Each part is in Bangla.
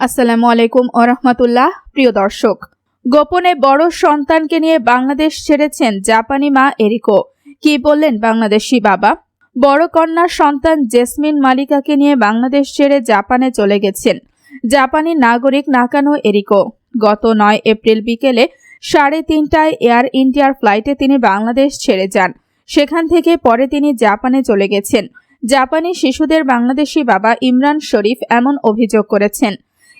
আসসালামু আলাইকুম ওরহমতুল্লাহ প্রিয় দর্শক। গোপনে বড় সন্তানকে নিয়ে বাংলাদেশ ছেড়েছেন জাপানি মা এরিকো। কি বললেন বাংলাদেশি বাবা? বড় কন্যার সন্তান জেসমিন মালিকাকে নিয়ে বাংলাদেশ ছেড়ে জাপানে চলে গেছেন। জাপানি নাগরিক নাকানো এরিকো। গত নয় এপ্রিল বিকেলে সাড়ে তিনটায় এয়ার ইন্ডিয়ার ফ্লাইটে তিনি বাংলাদেশ ছেড়ে যান। সেখান থেকে পরে তিনি জাপানে চলে গেছেন। জাপানি শিশুদের বাংলাদেশি বাবা ইমরান শরীফ এমন অভিযোগ করেছেন।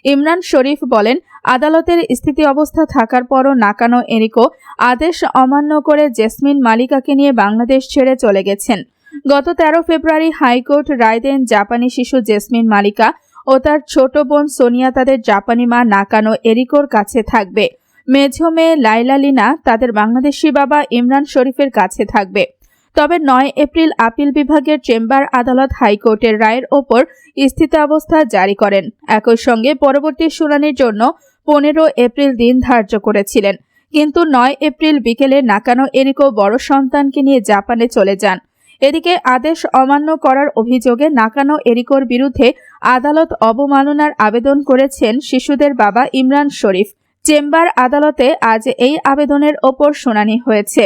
ইমরান শরীফ বলেন, আদালতের স্থিতি অবস্থা থাকার পরও নাকানো এরিকো আদেশ অমান্য করে জেসমিন মালিকাকে নিয়ে বাংলাদেশ ছেড়ে চলে গেছেন। গত তেরো ফেব্রুয়ারি হাইকোর্ট রায় দেন জাপানি শিশু জেসমিন মালিকা ও তার ছোট বোন সোনিয়া তাদের জাপানি মা নাকানো এরিকোর কাছে থাকবে। মেঝো মেয়ে লাইলা লিনা তাদের বাংলাদেশি বাবা ইমরান শরীফের কাছে থাকবে। তবে নয় এপ্রিল আপিল বিভাগের চেম্বার আদালত হাইকোর্টের রায়ের ওপর স্থিতাবস্থা জারি করেন। একই সঙ্গে পরবর্তী শুনানির জন্য পনেরো এপ্রিল দিন ধার্য করেছিলেন। কিন্তু নয় এপ্রিল বিকেলে নাকানো এরিকো বড় সন্তানকে নিয়ে জাপানে চলে যান। এদিকে আদেশ অমান্য করার অভিযোগে নাকানো এরিকোর বিরুদ্ধে আদালত অবমাননার আবেদন করেছেন শিশুদের বাবা ইমরান শরীফ। চেম্বার আদালতে আজ এই আবেদনের ওপর শুনানি হয়েছে।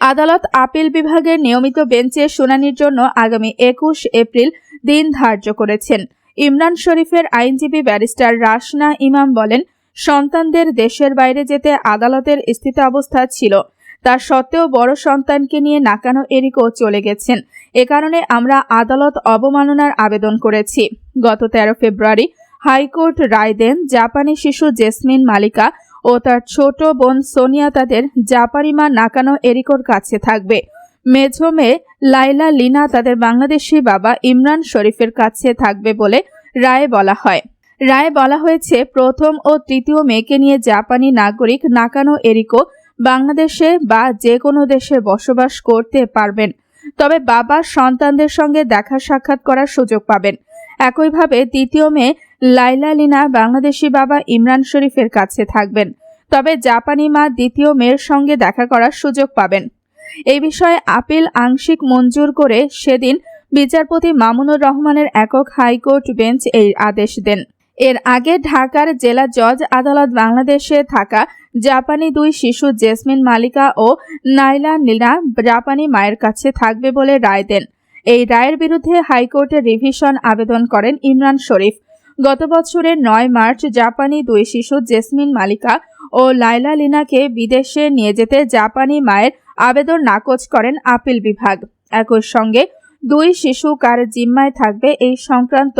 আদালত আপিল বিভাগের নিয়মিত বেঞ্চে শুনানির জন্য আগামী একুশ এপ্রিল দিন ধার্য করেছেন। ইমরান শরীফের আইনজীবী ব্যারিস্টার রাসনা ইমাম বলেন, সন্তানদের দেশের বাইরে যেতে আদালতের স্থিতাবস্থা ছিল। তার সত্ত্বেও বড় সন্তানকে নিয়ে নাকানো এরিকো চলে গেছেন। এ কারণে আমরা আদালত অবমাননার আবেদন করেছি। গত তেরো ফেব্রুয়ারি হাইকোর্ট রায় দেন জাপানি শিশু জেসমিন মালিকা ও তার ছোট বোন সোনিয়া তাদের জাপানি মা নাকানো এরিকোর কাছে থাকবে। মেঝো মেয়ে লাইলা লিনা তাদের বাংলাদেশি বাবা ইমরান শরীফের কাছে থাকবে বলে রায়ে বলা হয়। রায়ে বলা হয়েছে, প্রথম ও তৃতীয় মেয়েকে নিয়ে জাপানি নাগরিক নাকানো এরিকো বাংলাদেশে বা যে কোনো দেশে বসবাস করতে পারবেন। তবে বাবা সন্তানদের সঙ্গে দেখা সাক্ষাৎ করার সুযোগ পাবেন। একইভাবে দ্বিতীয় মেয়ে লাইলা লিনা বাংলাদেশি বাবা ইমরান শরীফের কাছে থাকবেন। তবে জাপানি মা দ্বিতীয় মেয়ের সঙ্গে দেখা করার সুযোগ পাবেন। এই বিষয়ে আপিল আংশিক মঞ্জুর করে সেদিন বিচারপতি মামুনুর রহমানের একক হাইকোর্ট বেঞ্চ এই আদেশ দেন। এর আগে ঢাকার জেলা জজ আদালত বাংলাদেশে থাকা জাপানি দুই শিশু জেসমিন মালিকা ও নাইলা নীলা জাপানি মায়ের কাছে থাকবে বলে রায় দেন। এই রায়ের বিরুদ্ধে হাইকোর্টে রিভিশন আবেদন করেন ইমরান শরীফ। গত বছরের নয় মার্চ জাপানি দুই শিশু জেসমিন মালিকা ও লাইলা লিনাকে বিদেশে নিয়ে যেতে জাপানি মায়ের আবেদন নাকচ করেন আপিল বিভাগ। একই সঙ্গে দুই শিশু কার জিম্মায় থাকবে এই সংক্রান্ত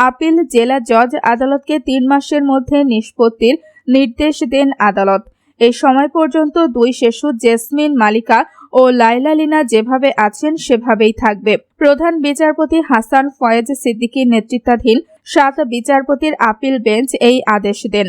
আপিল জেলা জজ আদালতকে তিন মাসের মধ্যে নিষ্পত্তির নির্দেশ দেন আদালত। এই সময় পর্যন্ত দুই শিশু জেসমিন মালিকা ও লাইলা লিনা যেভাবে আছেন সেভাবেই থাকবে। প্রধান বিচারপতি হাসান ফয়েজ সিদ্দিকীর নেতৃত্বাধীন সাত বিচারপতির আপিল বেঞ্চ এই আদেশ দেন।